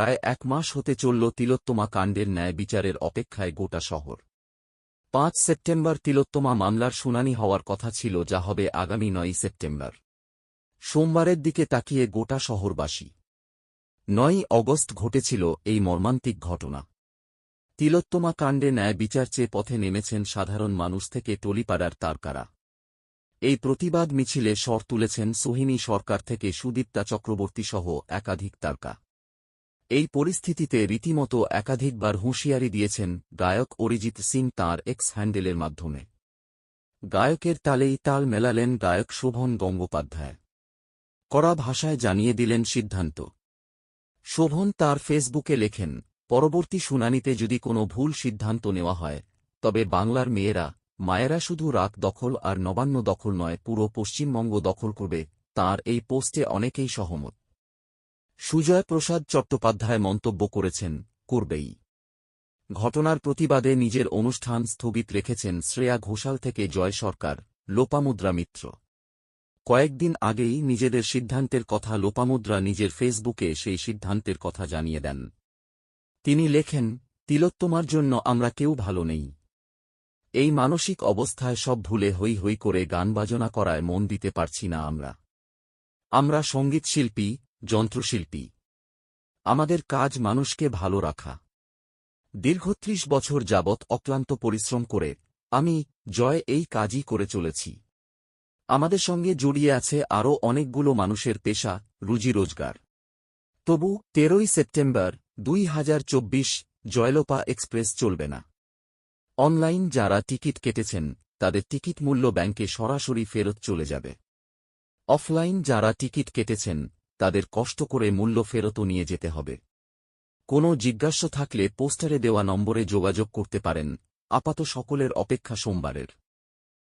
প্রায় এক মাস হতে চলল তিলোত্তমা কাণ্ডের ন্যায় বিচারের অপেক্ষায় গোটা শহর। পাঁচ সেপ্টেম্বর তিলোত্তমা মামলার শুনানি হওয়ার কথা ছিল যা হবে আগামী নয়ই সেপ্টেম্বর। সোমবারের দিকে তাকিয়ে গোটা শহরবাসী। নয়ই অগস্ট ঘটেছিল এই মর্মান্তিক ঘটনা। তিলোত্তমা কাণ্ডে ন্যায় বিচার চেয়ে পথে নেমেছেন সাধারণ মানুষ থেকে টলিপাড়ার তারকারা। এই প্রতিবাদ মিছিলে স্বর তুলেছেন সোহিনী সরকার থেকে সুদীপ্তা চক্রবর্তী সহ একাধিক তারকা। এই পরিস্থিতিতে রীতিমতো একাধিকবার হুঁশিয়ারি দিয়েছেন গায়ক অরিজিৎ সিং তাঁর এক্স হ্যান্ডেলের মাধ্যমে। গায়কের তালেই তাল মেলালেন গায়ক শোভন গঙ্গোপাধ্যায়। কড়া ভাষায় জানিয়ে দিলেন সিদ্ধান্ত। শোভন তার ফেসবুকে লেখেন, পরবর্তী শুনানিতে যদি কোনো ভুল সিদ্ধান্ত নেওয়া হয়, তবে বাংলার মেয়েরা, মায়েরা শুধু রাত দখল আর নবান্ন দখল নয়, পুরো পশ্চিমবঙ্গ দখল করবে। তার এই পোস্টে অনেকেই সহমত। সুজয় প্রসাদ চট্টোপাধ্যায় মন্তব্য করেছেন করবেই। ঘটনার প্রতিবাদে নিজের অনুষ্ঠান স্থগিত রেখেছেন শ্রেয়া ঘোষাল থেকে জয় সরকার, লোপামুদ্রা মিত্র। কয়েকদিন আগেই নিজেদের সিদ্ধান্তের কথা লোপামুদ্রা নিজের ফেসবুকে সেই সিদ্ধান্তের কথা জানিয়ে দেন। তিনি লেখেন, তিলোত্তমার জন্য আমরা কেউ ভালো নেই। এই মানসিক অবস্থায় সব ভুলে হই হই করে গান বাজনা করায় মন দিতে পারছি না আমরা। আমরা সঙ্গীতশিল্পী যন্ত্রশিল্পী। আমাদের কাজ মানুষকে ভালো রাখা। দীর্ঘ ত্রিশ বছর যাবৎ অক্লান্ত পরিশ্রম করে আমি জয় এই কাজই করে চলেছি। আমাদের সঙ্গে জড়িয়ে আছে আরও অনেকগুলো মানুষের পেশা, রুজি রোজগার। তবু তেরোই সেপ্টেম্বর দুই হাজার চব্বিশ জয়লোপা এক্সপ্রেস চলবে না। অনলাইন যারা টিকিট কেটেছেন, তাদের টিকিট মূল্য ব্যাংকে সরাসরি ফেরত চলে যাবে। অফলাইন যারা টিকিট কেটেছেন তাদের কষ্ট করে মূল্য ফেরতও নিয়ে যেতে হবে। কোনো জিজ্ঞাস্য থাকলে পোস্টারে দেওয়া নম্বরে যোগাযোগ করতে পারেন। আপাত সকলের অপেক্ষা সোমবারের।